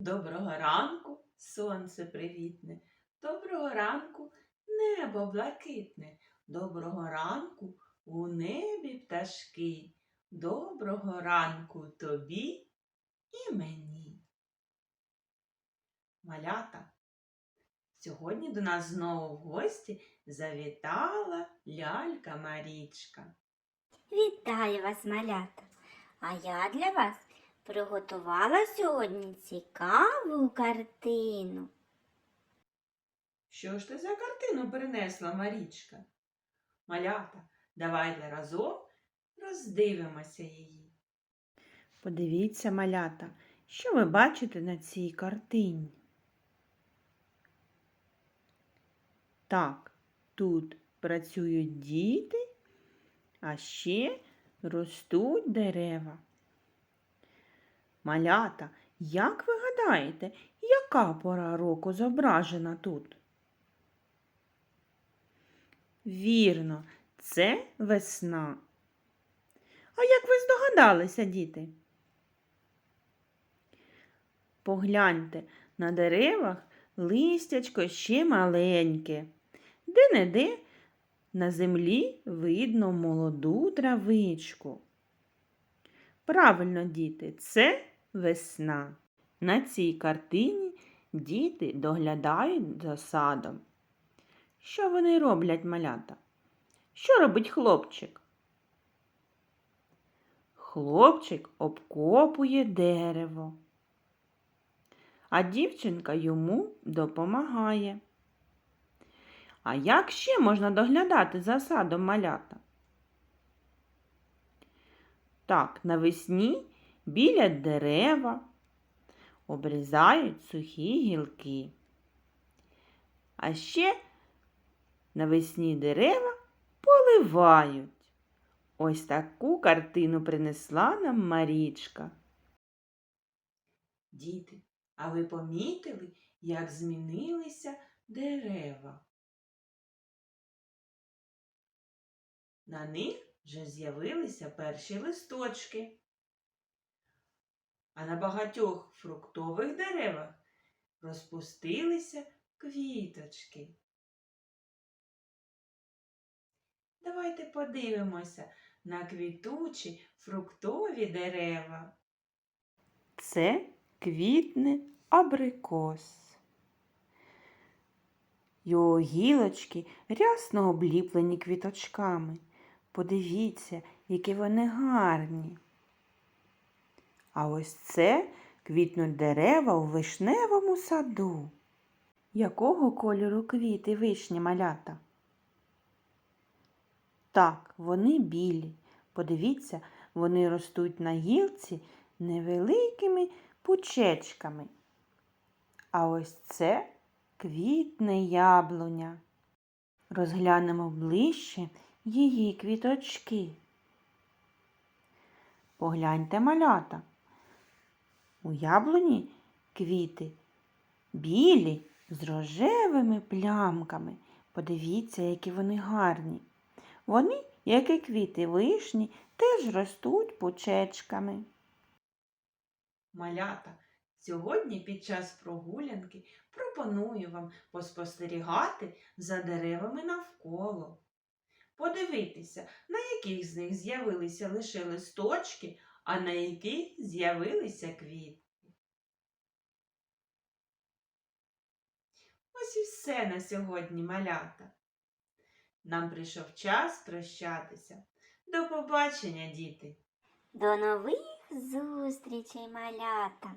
Доброго ранку, сонце привітне. Доброго ранку, небо блакитне. Доброго ранку у небі пташки. Доброго ранку тобі і мені. Малята, сьогодні до нас знову в гості завітала лялька Марічка. Вітаю вас, малята! А я для вас приготувала сьогодні цікаву картину. Що ж ти за картину принесла Марічка? Малята, давайте разом роздивимося її. Подивіться, малята, що ви бачите на цій картині? Так, тут працюють діти, а ще ростуть дерева. Малята, як ви гадаєте, яка пора року зображена тут? Вірно, це весна. А як ви здогадалися, діти? Погляньте, на деревах листячко ще маленьке. Де-не-де на землі видно молоду травичку. Правильно, діти, це весна. На цій картині діти доглядають за садом. Що вони роблять, малята? Що робить хлопчик? Хлопчик обкопує дерево, а дівчинка йому допомагає. А як ще можна доглядати за садом малята? Так, навесні біля дерева обрізають сухі гілки. А ще навесні дерева поливають. Ось таку картину принесла нам Марічка. Діти, а ви помітили, як змінилися дерева? На них вже з'явилися перші листочки. А на багатьох фруктових деревах розпустилися квіточки. Давайте подивимося на квітучі фруктові дерева. Це квітне абрикос. Його гілочки рясно обліплені квіточками. Подивіться, які вони гарні. А ось це квітнуть дерева у вишневому саду. Якого кольору квіти вишні малята? Так, вони білі. Подивіться, вони ростуть на гілці невеликими пучечками. А ось це квітне яблуня. Розглянемо ближче її квіточки. Погляньте малята. У яблуні квіти білі з рожевими плямками. Подивіться, які вони гарні. Вони, як і квіти вишні, теж ростуть пучечками. Малята, сьогодні під час прогулянки пропоную вам поспостерігати за деревами навколо. Подивитися, на яких з них з'явилися лише листочки, а на яких з'явилися квіти. Ось і все на сьогодні, малята. Нам прийшов час прощатися. До побачення, діти! До нових зустрічей, малята!